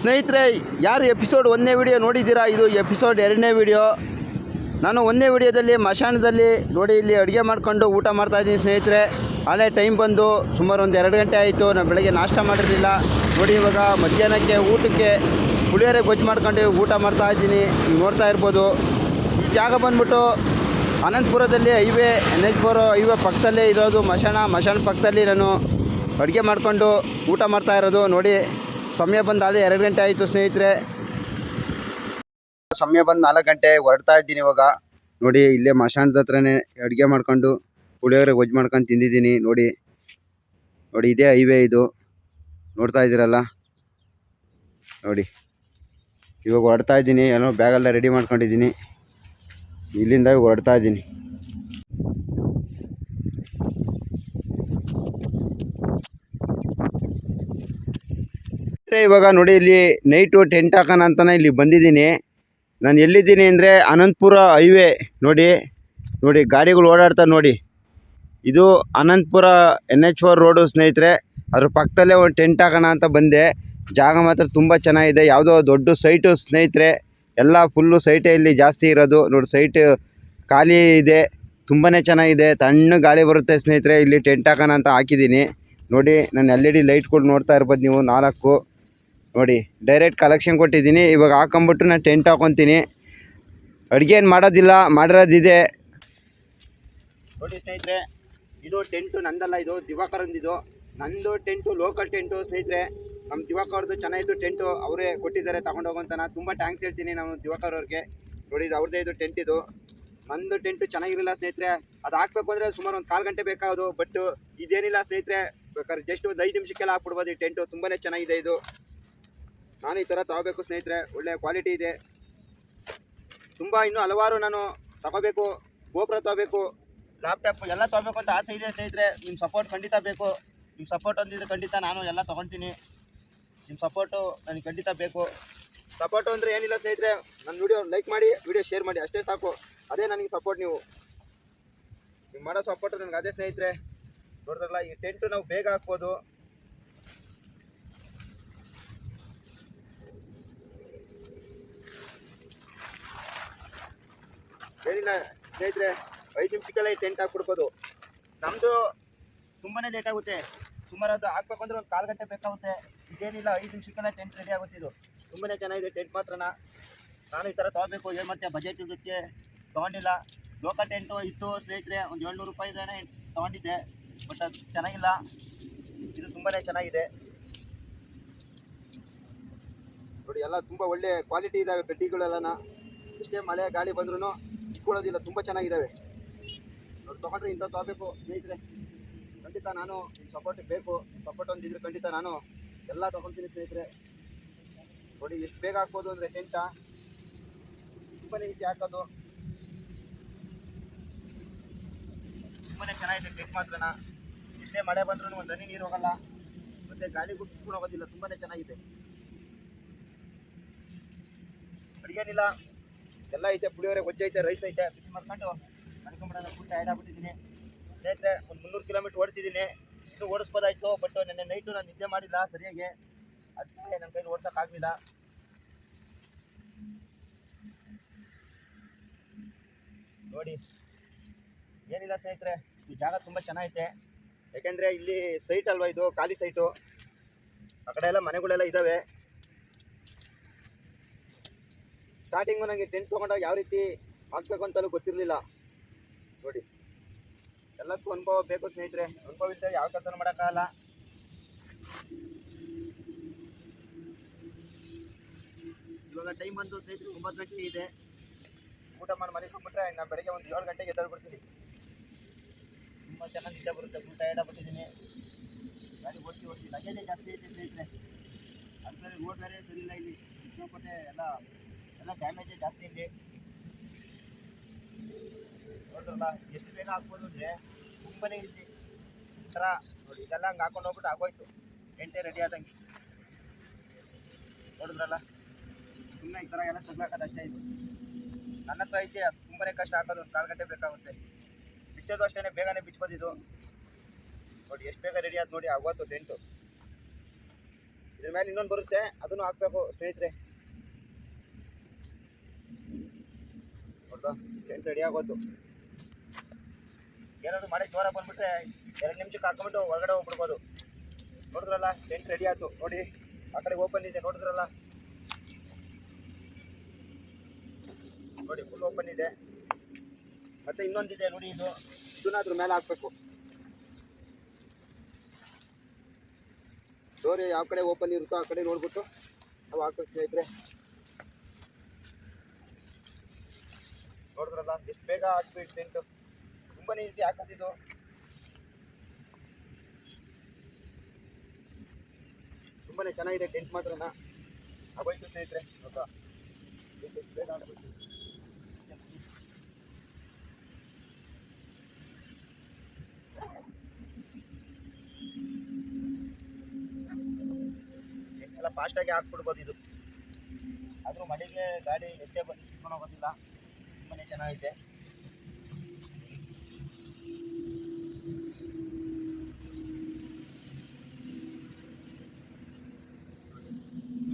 ಸ್ನೇಹಿತರೆ, ಯಾರು ಎಪಿಸೋಡ್ ಒಂದನೇ ವಿಡಿಯೋ ನೋಡಿದ್ದೀರಾ? ಇದು ಎಪಿಸೋಡ್ ಎರಡನೇ ವಿಡಿಯೋ. ನಾನು ಒಂದನೇ ವಿಡಿಯೋದಲ್ಲಿ ಮಶಾನದಲ್ಲಿ ನೋಡಿ ಇಲ್ಲಿ ಅಡುಗೆ ಮಾಡಿಕೊಂಡು ಊಟ ಮಾಡ್ತಾಯಿದ್ದೀನಿ ಸ್ನೇಹಿತರೆ. ಆಲೇ ಟೈಮ್ ಬಂದು ಸುಮಾರು ಒಂದು ಎರಡು ಗಂಟೆ ಆಯಿತು. ನಾನು ಬೆಳಗ್ಗೆ ನಾಷ್ಟ ಮಾಡಿರಲಿಲ್ಲ. ನೋಡಿ ಇವಾಗ ಮಧ್ಯಾಹ್ನಕ್ಕೆ ಊಟಕ್ಕೆ ಪುಳಿಯೋರೆ ಗೊಜ್ಜು ಮಾಡ್ಕೊಂಡು ಊಟ ಮಾಡ್ತಾ ಇದ್ದೀನಿ. ನೀವು ನೋಡ್ತಾ ಇರ್ಬೋದು. ಈ ಜಾಗ ಬಂದ್ಬಿಟ್ಟು ಅನಂತಪುರದಲ್ಲಿ highway N H four highway ಪಕ್ಕದಲ್ಲೇ ಇರೋದು ಮಶಾಣ ಮಶಾಣ ಪಕ್ಕದಲ್ಲಿ ನಾನು ಅಡುಗೆ ಮಾಡಿಕೊಂಡು ಊಟ ಮಾಡ್ತಾ ಇರೋದು. ನೋಡಿ ಸಮಯ ಬಂದು ಅಲ್ಲೇ ಎರಡು ಗಂಟೆ ಆಯಿತು ಸ್ನೇಹಿತರೆ. ಸಮಯ ಬಂದು ನಾಲ್ಕು ಗಂಟೆ ಹೊರಡ್ತಾ ಇದ್ದೀನಿ ಇವಾಗ. ನೋಡಿ, ಇಲ್ಲೇ ಮಶಾಣದ ಹತ್ರನೇ ಅಡುಗೆ ಮಾಡ್ಕೊಂಡು ಪುಳಿಯೋಗರೆ ಗೊಜ್ಜು ಮಾಡ್ಕೊಂಡು ತಿಂದಿದ್ದೀನಿ. ನೋಡಿ ನೋಡಿ, ಇದೇ ಹೈವೇ ಇದು. ನೋಡ್ತಾ ಇದ್ದೀರಲ್ಲ? ನೋಡಿ, ಇವಾಗ ಹೊರಡ್ತಾ ಇದ್ದೀನಿ. ಏನೋ ಬ್ಯಾಗೆಲ್ಲ ರೆಡಿ ಮಾಡ್ಕೊಂಡಿದ್ದೀನಿ. ಇಲ್ಲಿಂದ ಹೊರಡ್ತಾ ಇದ್ದೀನಿ. ಮತ್ತೆ ಇವಾಗ ನೋಡಿ ಇಲ್ಲಿ ನೈಟು ಟೆಂಟ್ ಹಾಕೋಣ ಅಂತಲೇ ಇಲ್ಲಿ ಬಂದಿದ್ದೀನಿ. ನಾನು ಎಲ್ಲಿದ್ದೀನಿ ಅಂದರೆ ಅನಂತಪುರ ಹೈವೇ ನೋಡಿ ನೋಡಿ ಗಾಡಿಗಳು ಓಡಾಡ್ತಾ ನೋಡಿ. ಇದು Anantapur N H four road ಸ್ನೇಹಿತರೆ, ಅದ್ರ ಪಕ್ಕದಲ್ಲೇ ಒಂದು ಟೆಂಟ್ ಹಾಕೋಣ ಅಂತ ಬಂದೆ. ಜಾಗ ಮಾತ್ರ ತುಂಬ ಚೆನ್ನಾಗಿದೆ. ಯಾವುದೋ ದೊಡ್ಡ ಸೈಟು ಸ್ನೇಹಿತರೆ, ಎಲ್ಲ ಫುಲ್ಲು ಸೈಟೇ ಇಲ್ಲಿ ಜಾಸ್ತಿ ಇರೋದು. ನೋಡಿ ಸೈಟ್ ಖಾಲಿ ಇದೆ ತುಂಬಾ ಚೆನ್ನಾಗಿದೆ. ತಣ್ಣ ಗಾಳಿ ಬರುತ್ತೆ ಸ್ನೇಹಿತರೆ, ಇಲ್ಲಿ ಟೆಂಟ್ ಹಾಕೋಣ ಅಂತ ಹಾಕಿದ್ದೀನಿ. ನೋಡಿ, ನಾನು ಎಲ್ ಇ ಡಿ ಲೈಟ್ಗಳು ನೋಡ್ತಾ ಇರ್ಬೋದು ನೀವು ನಾಲ್ಕು. ನೋಡಿ ಡೈರೆಕ್ಟ್ ಕಲೆಕ್ಷನ್ ಕೊಟ್ಟಿದ್ದೀನಿ. ಇವಾಗ ಹಾಕೊಂಬಿಟ್ಟು ನಾನು ಟೆಂಟ್ ಹಾಕೊತೀನಿ. ಅಡುಗೆ ಏನು ಮಾಡೋದಿಲ್ಲ, ಮಾಡಿರೋದಿದೆ. ನೋಡಿ ಸ್ನೇಹಿತರೆ, ಇದು ಟೆಂಟು ನಂದಲ್ಲ, ಇದು ದಿವಾಕರಂದಿದು. ನಂದು ಟೆಂಟು ಲೋಕಲ್ ಟೆಂಟು ಸ್ನೇಹಿತರೆ. ನಮ್ಮ ದಿವಾಕರ್ದು ಚೆನ್ನಾಗಿದ್ದು ಟೆಂಟು ಅವರೇ ಕೊಟ್ಟಿದ್ದಾರೆ ತಗೊಂಡು ಹೋಗಂತ ನಾನು ತುಂಬ ಟ್ಯಾಂಕ್ಸ್ ಹೇಳ್ತೀನಿ ನಮ್ಮ ದಿವಾಕರ್ ಅವ್ರಿಗೆ. ನೋಡಿ, ಇದು ಅವ್ರದ್ದೇ ಇದು ಟೆಂಟ್ ಇದು. ನಂದು ಟೆಂಟು ಚೆನ್ನಾಗಿರಲಿಲ್ಲ ಸ್ನೇಹಿತರೆ. ಅದು ಹಾಕ್ಬೇಕು ಅಂದರೆ ಸುಮಾರು ಒಂದು ಕಾಲು ಗಂಟೆ ಬೇಕಾಗೋದು ಬಟ್ ಇದೇನಿಲ್ಲ ಸ್ನೇಹಿತರೆ. ಬೇಕಾದ್ರೆ ಜಸ್ಟ್ ಒಂದು ಐದು ನಿಮಿಷಕ್ಕೆಲ್ಲ ಹಾಕ್ಬಿಡ್ಬೋದು ಈ ಟೆಂಟು ತುಂಬಾ ಚೆನ್ನಾಗಿದೆ ಇದು. ನಾನು ಈ ಥರ ತಗೋಬೇಕು ಸ್ನೇಹಿತರೆ, ಒಳ್ಳೆ ಕ್ವಾಲಿಟಿ ಇದೆ. ತುಂಬ ಇನ್ನೂ ಹಲವಾರು ನಾನು ತಗೋಬೇಕು, ಗೋಪುರ ತಗೋಬೇಕು ಲ್ಯಾಪ್ಟಾಪ್ ಎಲ್ಲ ತಗೋಬೇಕು ಅಂತ ಆಸೆ ಇದೆ ಸ್ನೇಹಿತರೆ. ನಿಮ್ಮ ಸಪೋರ್ಟ್ ಖಂಡಿತ ಬೇಕು. ನಿಮ್ಮ ಸಪೋರ್ಟ್ ಒಂದಿದ್ರೆ ಖಂಡಿತ ನಾನು ಎಲ್ಲ ತೊಗೊಳ್ತೀನಿ. ನಿಮ್ಮ ಸಪೋರ್ಟು ನನಗೆ ಖಂಡಿತ ಬೇಕು. ಸಪೋರ್ಟು ಅಂದರೆ ಏನಿಲ್ಲ ಸ್ನೇಹಿತರೆ, ನನ್ನ ವಿಡಿಯೋ ಲೈಕ್ ಮಾಡಿ ವಿಡಿಯೋ ಶೇರ್ ಮಾಡಿ, ಅಷ್ಟೇ ಸಾಕು. ಅದೇ ನನಗೆ ಸಪೋರ್ಟ್ ನೀವು. ನಿಮ್ಮ ಮಾಡೋ ಸಪೋರ್ಟು ನನಗೆ ಅದೇ ಸ್ನೇಹಿತರೆ. ನೋಡಿದ್ರಲ್ಲ, ಈ ಟೆಂಟು ನಾವು ಬೇಗ ಹಾಕ್ಬೋದು. ಏನಿಲ್ಲ ಸ್ನೇಹಿತರೆ, ಐದು ನಿಮಿಷಕ್ಕೆಲ್ಲ ಟೆಂಟ್ ಹಾಕ್ಬಿಡ್ಬೋದು. ನಮ್ಮದು ತುಂಬಾ ಲೇಟ್ ಆಗುತ್ತೆ. ಸುಮಾರು ಅದು ಹಾಕ್ಬೇಕು ಅಂದ್ರೆ ಒಂದು ಕಾಲು ಗಂಟೆ ಬೇಕಾಗುತ್ತೆ. ಇದೇನಿಲ್ಲ, ಐದು ನಿಮಿಷಕ್ಕೆಲ್ಲ ಟೆಂಟ್ ರೆಡಿ ಆಗುತ್ತೆ ಇದು. ತುಂಬಾ ಚೆನ್ನಾಗಿದೆ ಟೆಂಟ್ ಮಾತ್ರನ. ನಾನು ಈ ಥರ ತೊಗೋಬೇಕು, ಏನು ಮಾಡ್ತೀಯ? ಬಜೆಟ್ ಇದಕ್ಕೆ ತೊಗೊಂಡಿಲ್ಲ. ಲೋಕಲ್ ಟೆಂಟು ಇತ್ತು ಸ್ನೇಹಿತರೆ, ಒಂದು ಏಳ್ನೂರು ರೂಪಾಯಿದೇನೆ ತೊಗೊಂಡಿದ್ದೆ. ಬಟ್ ಅದು ಚೆನ್ನಾಗಿಲ್ಲ. ಇದು ತುಂಬಾ ಚೆನ್ನಾಗಿದೆ. ನೋಡಿ, ಎಲ್ಲ ತುಂಬ ಒಳ್ಳೆ ಕ್ವಾಲಿಟಿ ಇದ್ದಾವೆ ಕಡ್ಡಿಗಳೆಲ್ಲನ ಇಷ್ಟೇ ಮಳೆ ಗಾಳಿ ಬಂದ್ರೂ ಇಟ್ಕೊಳ್ಳೋದಿಲ್ಲ, ತುಂಬ ಚೆನ್ನಾಗಿದ್ದಾವೆ. ಅವ್ರು ತೊಗೊಂಡ್ರೆ ಇಂಥ ತೊಗೋಬೇಕು. ಸ್ನೇಹಿತರೆ, ಖಂಡಿತ ನಾನು ಸಪೋರ್ಟ್ ಬೇಕು. ಸಪೋರ್ಟ್ ಒಂದಿದ್ರೆ ಖಂಡಿತ ನಾನು ಎಲ್ಲ ತೊಗೊಳ್ತೀನಿ ಸ್ನೇಹಿತರೆ. ನೋಡಿ, ಎಷ್ಟು ಬೇಗ ಹಾಕ್ಬೋದು ಅಂದರೆ ಟೆಂಟ ತುಂಬನೇ ರೀತಿ ಹಾಕೋದು. ತುಂಬನೇ ಚೆನ್ನಾಗಿದೆ ಟೆಂಟ್ ಮಾತ್ರನ. ಇಷ್ಟೇ ಮಳೆ ಬಂದ್ರೂ ಒಂದು ಹನಿ ನೀರು ಹೋಗಲ್ಲ. ಮತ್ತು ಗಾಳಿ ಹೋಗೋದಿಲ್ಲ, ತುಂಬನೇ ಚೆನ್ನಾಗಿದೆ. ಅಡುಗೇನಿಲ್ಲ. ಎಲ್ಲ ಐತೆ ಪುಳಿಯೋರೆ ಗೊಜ್ಜು ಐತೆ ರೈಸ್ ಐತೆ, ಬಿಸಿ ಮಾಡ್ಕೊಂಡು ಮನ್ಕೊಂಡ್ಬಿಡೋಣ ಫುಲ್ ಟೈರ್ಡ್ ಆಗ್ಬಿಟ್ಟಿದ್ದೀನಿ ಸ್ನೇಹಿತರೆ, ಒಂದು ಮುನ್ನೂರು ಕಿಲೋಮೀಟ್ರ್ ಓಡಿಸಿದ್ದೀನಿ ಇನ್ನೂ ಓಡಿಸ್ಬೋದಾಯ್ತು ಬಟ್ ನೆನ್ನೆ ನೈಟು ನಾನು ನಿದ್ದೆ ಮಾಡಿಲ್ಲ ಸರಿಯಾಗಿ. ಅದಕ್ಕೆ ನನ್ನ ಕೈಲಿ ಓಡ್ಸೋಕ್ಕಾಗಲಿಲ್ಲ ನೋಡಿ, ಏನಿಲ್ಲ ಸ್ನೇಹಿತರೆ, ಈ ಜಾಗ ತುಂಬ ಚೆನ್ನಾಗೈತೆ. ಯಾಕೆಂದರೆ ಇಲ್ಲಿ ಸೈಟ್ ಅಲ್ವಾ ಇದು, ಖಾಲಿ ಸೈಟು ಆ ಕಡೆ ಎಲ್ಲ ಮನೆಗಳೆಲ್ಲ ಇದ್ದಾವೆ ಸ್ಟಾರ್ಟಿಂಗು ನನಗೆ ಟೆಂಟ್ ತೊಗೊಂಡಾಗ ಯಾವ ರೀತಿ ಹಾಕ್ಬೇಕು ಅಂತಲೂ ಗೊತ್ತಿರಲಿಲ್ಲ. ನೋಡಿ. ಎಲ್ಲಕ್ಕೂ ಅನುಭವ ಬೇಕು ಸ್ನೇಹಿತರೆ. ಅನುಭವ ಇದ್ದರೆ ಯಾವ ಕೆಲಸ ಮಾಡೋಕ್ಕಾಗಲ್ಲ ಇವಾಗ ಟೈಮ್ ಬಂದು ಸ್ನೇಹಿತರೆ ಒಂಬತ್ತು ಗಂಟೆ ಇದೆ. ಊಟ ಮಾಡಿ ಮಲಿಕೊಂಡ್ಬಿಟ್ರೆ ನಾನು ಬೆಳಗ್ಗೆ ಒಂದು ಏಳು ಗಂಟೆಗೆ ಎದ್ದೇಳ್ಬಿಡ್ತೀನಿ. ತುಂಬ ಚೆನ್ನಾಗಿ ನಿದ್ದೆ ಬರುತ್ತೆ. ಫುಲ್ ಟೈರ್ಡ್ ಬಿಟ್ಟಿದ್ದೀನಿ ಗಾಡಿ ಓಡಿಸಿ ಓಡಿಸಿ ಲಗೇಜೇ ಜಾಸ್ತಿ ಐತೆ ಸ್ನೇಹಿತರೆ. ಅದು ಬೇರೆ ರೋಡ್ ಬೇರೆ ಸರಿ ಇಲ್ಲ ಇಲ್ಲಿ. ಸಿಕ್ಕಾಪಟ್ಟೆ ಎಲ್ಲ ಎಲ್ಲ ಡ್ಯಾಮೇಜೇ ಜಾಸ್ತಿ ಇಲ್ಲಿ ನೋಡ್ರಲ್ಲ, ಎಷ್ಟು ಬೇಗ ಹಾಕ್ಬೋದು ಅಂದರೆ ತುಂಬನೇ ಇಲ್ಲಿ ಈ ಥರ ನೋಡಿ, ಇದೆಲ್ಲ ಹಂಗೆ ಹಾಕೊಂಡು ಹೋಗ್ಬಿಟ್ಟು ಆಗೋಯ್ತು. ಎಂಟೆ ರೆಡಿ ಆದಂಗೆ. ನೋಡಿದ್ರಲ್ಲ ಸುಮ್ಮನೆ ಈ ಥರ ಎಲ್ಲ ತುಂಬಾಕೋದು ಅಷ್ಟೇ ಇದು. ನನ್ನ ಹತ್ರ ಐತೆ, ಅದು ತುಂಬನೇ ಕಷ್ಟ ಹಾಕೋದು, ಒಂದು ಕಾಲು ಗಂಟೆ ಬೇಕಾಗುತ್ತೆ ಬಿಚ್ಚೋದು ಅಷ್ಟೇ ಬೇಗನೆ ಬಿಚ್ಬೋದಿದು ನೋಡಿ, ಎಷ್ಟು ಬೇಗ ರೆಡಿ ಆಯ್ತು ನೋಡಿ ಆಗೋತು ಟೆಂಟು ಇದ್ರ ಮೇಲೆ ಇನ್ನೊಂದು ಬರುತ್ತೆ, ಅದನ್ನು ಹಾಕ್ಬೇಕು ಸ್ನೇಹಿತರೆ. ಟೆಂಟ್ ರೆಡಿ ಆಗೋದು ಏನಾದ್ರು ಮಾಡಿ ಜೋರ ಬಂದ್ಬಿಟ್ರೆ ಎರಡು ನಿಮಿಷಕ್ಕೆ ಹಾಕೊಂಬಿಟ್ಟು ಹೊರಗಡೆ ಹೋಗ್ಬಿಡ್ಬೋದು. ನೋಡಿದ್ರಲ್ಲ ಟೆಂಟ್ ರೆಡಿ ಆಯ್ತು. ನೋಡಿ, ಆ ಕಡೆ ಓಪನ್ ಇದೆ, ನೋಡಿದ್ರಲ್ಲ? ನೋಡಿ ಫುಲ್ ಓಪನ್ ಇದೆ. ಮತ್ತೆ ಇನ್ನೊಂದಿದೆ, ನೋಡಿ ಇದು. ಇದನ್ನ ಮೇಲೆ ಹಾಕ್ಬೇಕು. ಡೋರ್ ಯಾವ ಕಡೆ ಓಪನ್ ಇರುತ್ತೋ ಆ ಕಡೆ ನೋಡ್ಬಿಟ್ಟು ನಾವು ಹಾಕ್ಬೇಕು ಸ್ನೇಹಿತರೆ. ನೋಡಿದ್ರಲ್ಲ, ಎಷ್ಟು ಬೇಗ ಹಾಕ್ಬಿಟ್ಟು ಟೆಂಟು ತುಂಬಾನೇ ಈಸಿ ಹಾಕೋದಿದ್ದು ತುಂಬಾನೇ ಚೆನ್ನಾಗಿದೆ ಟೆಂಟ್ ಮಾತ್ರನ. ಆಗೋಯ್ತು ಸ್ನೇಹಿತರೆ ಹೌದಾ ಎಷ್ಟು ಬೇಗ ಎಲ್ಲ ಫಾಸ್ಟಾಗಿ ಹಾಕ್ಬಿಡ್ಬೋದು ಇದು. ಆದರೂ ಮಳೆಗೆ ಗಾಡಿ ಎಷ್ಟೇ ಬಂದು ಹೋಗೋದಿಲ್ಲ. ತುಂಬಾ ಚೆನ್ನಾಗಿದೆ.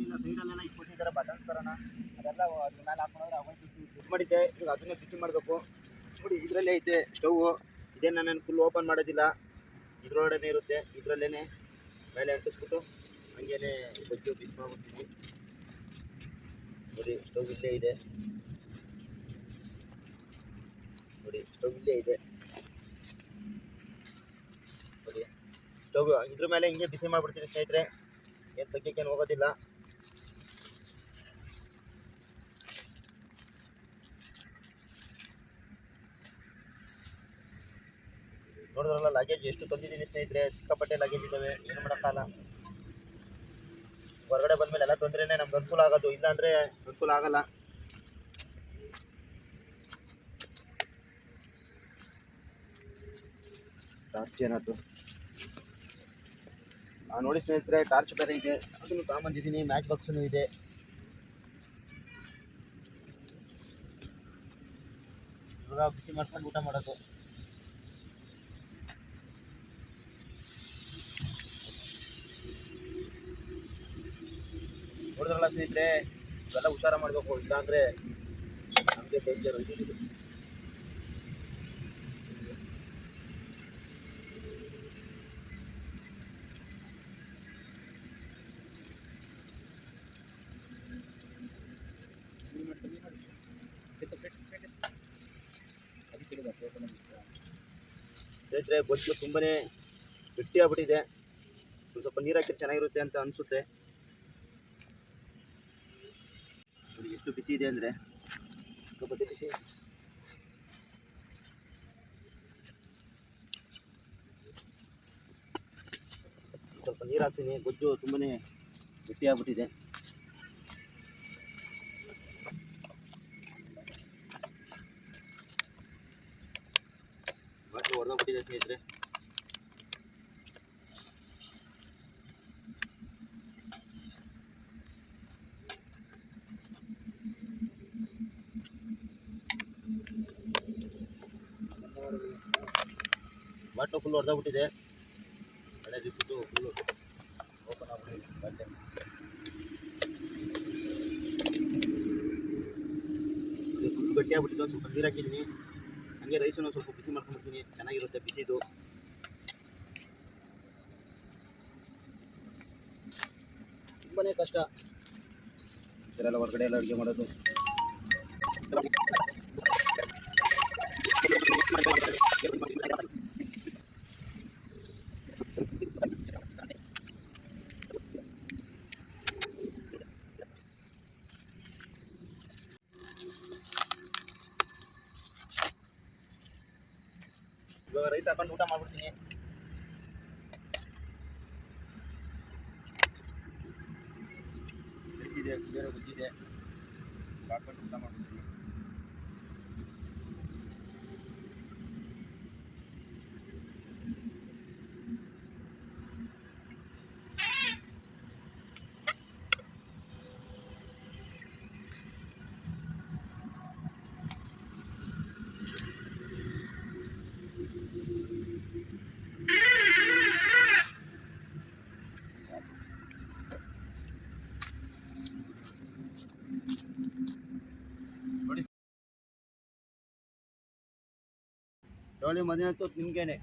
ಇಲ್ಲ ಸೈಡಲ್ಲೆಲ್ಲ ಇಟ್ಬಿಟ್ಟಿದ್ದಾರೆ ಬಟನ್ಸ್ ಥರನ ಅದೆಲ್ಲ ಅದ್ರ ಮೇಲೆ ಹಾಕೊಂಡ್ರೆ ಅವಾಗ ಮಾಡಿದ್ದೆ. ಈಗ ಅದನ್ನೇ ಬಿಸಿ ಮಾಡಬೇಕು. ನೋಡಿ, ಇದರಲ್ಲೇ ಐತೆ ಸ್ಟವ್ ಇದೇನು ನಾನು ಫುಲ್ ಓಪನ್ ಮಾಡೋದಿಲ್ಲ. ಇದ್ರೊಳಗಡೆ ಇರುತ್ತೆ. ಇದರಲ್ಲೇ ಮೇಲೆ ಅಂಟಿಸ್ಬಿಟ್ಟು ಹಂಗೇನೆ ಬಜ್ಜು ಬಿಸಿ ಮಾಡ್ಬಿಡ್ತೀನಿ ನೋಡಿ ಸ್ಟವ್ ಇಲ್ಲೇ ಇದೆ. ನೋಡಿ, ಸ್ಟವ್ ಇಲ್ಲೇ ಇದೆ. ನೋಡಿ, ಸ್ಟವ್ ಇದ್ರ ಮೇಲೆ ಹಿಂಗೆ ಬಿಸಿ ಮಾಡ್ಬಿಡ್ತೀನಿ ಸ್ನೇಹಿತರೆ. ಏನು ತೆಗಿಯಕ್ಕೇನು ಹೋಗೋದಿಲ್ಲ. ನೋಡಿದ್ರಲ್ಲ ಲಗೇಜ್ ಎಷ್ಟು ತಂದಿದ್ದೀನಿ ಸ್ನೇಹಿತರೆ, ಸಿಕ್ಕಾಪಟ್ಟೆ ಲಗೇಜ್ ಇದ್ದಾವೆ, ಏನು ಮಾಡೋಕ್ಕಲ್ಲ ಹೊರಗಡೆ ಬಂದ್ಮೇಲೆ ಎಲ್ಲ ತೊಂದರೆನೇ ನಮ್ಗೆ ಅನುಕೂಲ ಆಗೋದು. ಇಲ್ಲಾಂದರೆ ಅನುಕೂಲ ಆಗಲ್ಲ. ಟಾರ್ಚ್ ನಾನು ನೋಡಿ ಸ್ನೇಹಿತರೆ, ಟಾರ್ಚ್ ಬೇರೆ ಇದೆ. ಅದನ್ನು ತಗೊಂಬಂದಿದ್ದೀನಿ, ಮ್ಯಾಚ್ ಬಾಕ್ಸೂ ಇದೆ. ಇವಾಗ ಬಿಸಿ ಮಾಡ್ಕೊಂಡು ಊಟ ಮಾಡೋದು. ನೋಡಿದ್ರಲ್ಲ ಸ್ನೇಹಿತರೆ, ಇವೆಲ್ಲ ಹುಷಾರ ಮಾಡಬೇಕು, ಇಲ್ಲಾಂದರೆ ನಮಗೆ ಡೇಂಜರ್ ಇದು ಸ್ನೇಹಿತರೆ ಗೊಜ್ಜು ತುಂಬನೇ ಗಟ್ಟಿಯಾಗ್ಬಿಟ್ಟಿದೆ. ಒಂದ್ ಸ್ವಲ್ಪ ನೀರು ಹಾಕಿದ್ರೆ ಚೆನ್ನಾಗಿರುತ್ತೆ ಅಂತ ಅನಿಸುತ್ತೆ. ಎಷ್ಟು ಬಿಸಿ ಇದೆ ಅಂದರೆ. ಸ್ವಲ್ಪ ಬಿಸಿ. ಸ್ವಲ್ಪ ನೀರು ಹಾಕ್ತೀನಿ. ಗೊಜ್ಜು ತುಂಬನೇ ಗಟ್ಟಿ ಆಗ್ಬಿಟ್ಟಿದೆ ಬಾಟ್ಲು ಹೊಡೆದೋಗ್ಬಿಟ್ಟಿದೆ ಸ್ನೇಹಿತರೆ ಬಾಟ್ಲು ಫುಲ್ ಹೊಡೆದೋಗ್ಬಿಟ್ಟಿದೆ ಮಳೆ ಬಿಟ್ಟು ಫುಲ್ಲು ಓಪನ್ ಆಗ್ಬಿಟ್ಟಿದೆ ಬಾಟ್ಲೆ ಫುಲ್ ಗಟ್ಟಿ ಆಗ್ಬಿಟ್ಟಿದೆ ಒಂದು ಸ್ವಲ್ಪ ನೀರು ಹಂಗೆ ರೈಸನ್ನು ಸ್ವಲ್ಪ ಬಿಸಿ ಮಾಡ್ಕೊಂಡ್ಬಿಡ್ತೀನಿ. ಚೆನ್ನಾಗಿರುತ್ತೆ ಬಿಸಿದು. ತುಂಬಾನೇ ಕಷ್ಟ. ಎಲ್ಲ ಹೊರಗಡೆ ಎಲ್ಲ ಅಡುಗೆ ಮಾಡೋದು. ಇವಾಗ ರೈಸ್ ಹಾಕೊಂಡು ಊಟ ಮಾಡ್ಬಿಡ್ತೀನಿ ರೈಸ್ ಇದೆ ಬೇರೆ ಗೊಜ್ಜಿದೆ ಹಾಕೊಂಡು ಊಟ ಮಾಡ್ಬಿಡ್ತೀನಿ डोळे म्हणजे तो तिनकेने